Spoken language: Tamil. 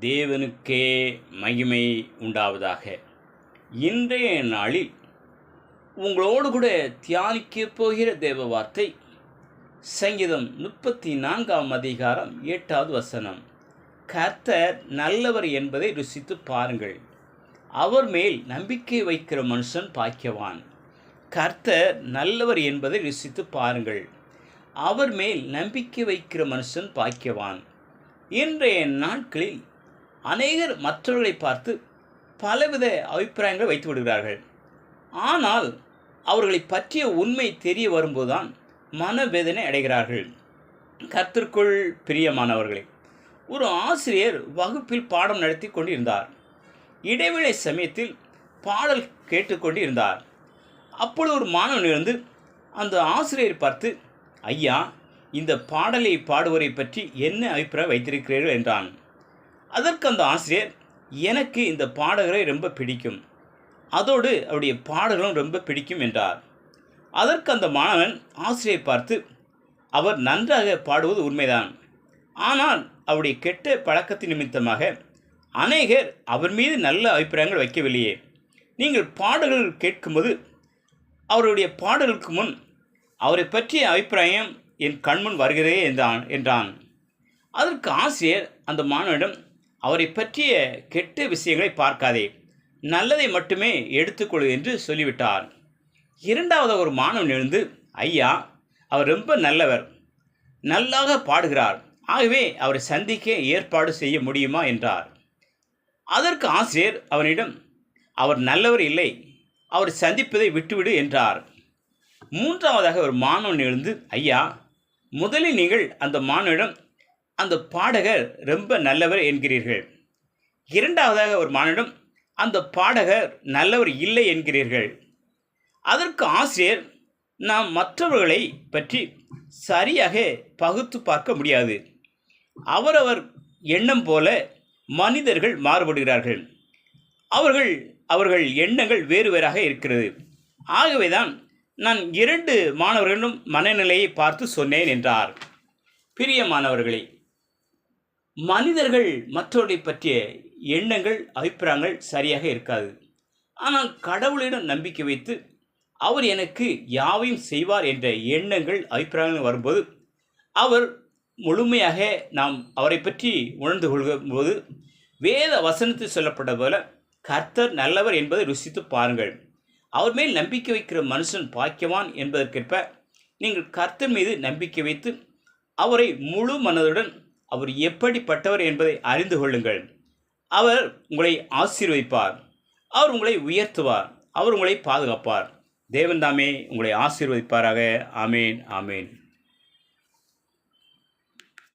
தேவனுக்கே மகிமை உண்டாவதாக. இன்றைய நாளில் உங்களோடு கூட தியானிக்க போகிற தேவ வார்த்தை சங்கீதம் முப்பத்தி நான்காம் அதிகாரம் எட்டாவது வசனம். கர்த்தர் நல்லவர் என்பதை ருசித்து பாருங்கள். அவர் மேல் நம்பிக்கை வைக்கிற மனுஷன் பாக்கியவான். கர்த்தர் நல்லவர் என்பதை ருசித்து பாருங்கள். அவர் மேல் நம்பிக்கை வைக்கிற மனுஷன் பாக்கியவான். இன்றைய நாட்களில் அநேகர் மற்றவர்களை பார்த்து பலவித அபிப்பிராயங்களை வைத்து விடுகிறார்கள். ஆனால் அவர்களை பற்றிய உண்மை தெரிய வரும்போதுதான் மனவேதனை அடைகிறார்கள். கர்த்தர்க்குள் பிரியமானவர்களே ஒரு ஆசிரியர் வகுப்பில் பாடம் நடத்தி கொண்டிருந்தார். இடைவேளை சமயத்தில் பாடல் கேட்டுக்கொண்டு இருந்தார் அப்பொழுது ஒரு மாணவன் இருந்து அந்த ஆசிரியர் பார்த்து ஐயா இந்த பாடலை பாடுவரை பற்றி என்ன அபிப்பிராயம் வைத்திருக்கிறீர்கள்? என்றான். அதற்கு அந்த ஆசிரியர் எனக்கு இந்த பாடகரை ரொம்ப பிடிக்கும். அதோடு அவருடைய பாடல்களும் ரொம்ப பிடிக்கும் என்றார். அதற்கு அந்த மாணவன் ஆசிரியை பார்த்து அவர் நன்றாக பாடுவது உண்மைதான். ஆனால் அவருடைய கெட்ட பழக்கத்தின் நிமித்தமாக அநேகர் அவர் மீது நல்ல அபிப்பிராயங்கள் வைக்கவில்லையே. நீங்கள் பாடல்கள் கேட்கும்போது அவருடைய பாடலுக்கு முன் அவரை பற்றிய அபிப்பிராயம் என் கண்முன் வருகிறதே என்றான் என்றான். அதற்கு ஆசிரியர் அந்த மாணவனிடம் அவரை பற்றிய கெட்ட விஷயங்களை பார்க்காதே. நல்லதை மட்டுமே எடுத்துக்கொள் என்று சொல்லிவிட்டார். இரண்டாவது ஒரு மாணவன் எழுந்து ஐயா அவர் ரொம்ப நல்லவர். நல்லாக பாடுகிறார். ஆகவே அவரை சந்திக்க ஏற்பாடு செய்ய முடியுமா? என்றார். அதற்கு ஆசிரியர் அவனிடம் அவர் நல்லவர் இல்லை. அவர் சந்திப்பதை விட்டுவிடு என்றார். மூன்றாவதாக ஒரு மாணவன் எழுந்து ஐயா முதலில் நீங்கள் அந்த மாணவனிடம் அந்த பாடகர் ரொம்ப நல்லவர் என்கிறீர்கள். இரண்டாவதாக ஒரு மாணவனிடம் அந்த பாடகர் நல்லவர் இல்லை என்கிறீர்கள். அதற்கு ஆசிரியர் நாம் மற்றவர்களை பற்றி சரியாக பகுத்து பார்க்க முடியாது. அவரவர் எண்ணம் போல மனிதர்கள் மாறுபடுகிறார்கள். அவர்கள் அவர்கள் எண்ணங்கள் வேறு வேறாக இருக்கிறது. ஆகவேதான் நான் இரண்டு மாணவர்களும் மனநிலையை பார்த்து சொன்னேன் என்றார். பிரியமானவர்களே மனிதர்கள் மற்றவர்களை பற்றிய எண்ணங்கள் அபிப்பிராயங்கள் சரியாக இருக்காது. ஆனால் கடவுளிடம் நம்பிக்கை வைத்து அவர் எனக்கு யாவையும் செய்வார் என்ற எண்ணங்கள் அபிப்பிராயங்கள் வரும்போது அவர் முழுமையாக நாம் அவரை பற்றி உணர்ந்து கொள்ளும்போது வேத வசனத்தில் சொல்லப்பட்ட போல கர்த்தர் நல்லவர் என்பதை ருசித்து பாருங்கள். அவர் மேல் நம்பிக்கை வைக்கிற மனுஷன் பாக்கியவான் என்பதற்கேற்ப நீங்கள் கர்த்தர் மீது நம்பிக்கை வைத்து அவரை முழு மனதுடன் அவர் எப்படிப்பட்டவர் என்பதை அறிந்து கொள்ளுங்கள். அவர் உங்களை ஆசீர்வதிப்பார் அவர் உங்களை உயர்த்துவார். அவர் உங்களை பாதுகாப்பார். தேவன் தாமே உங்களை ஆசீர்வதிப்பாராக. ஆமேன் ஆமேன்.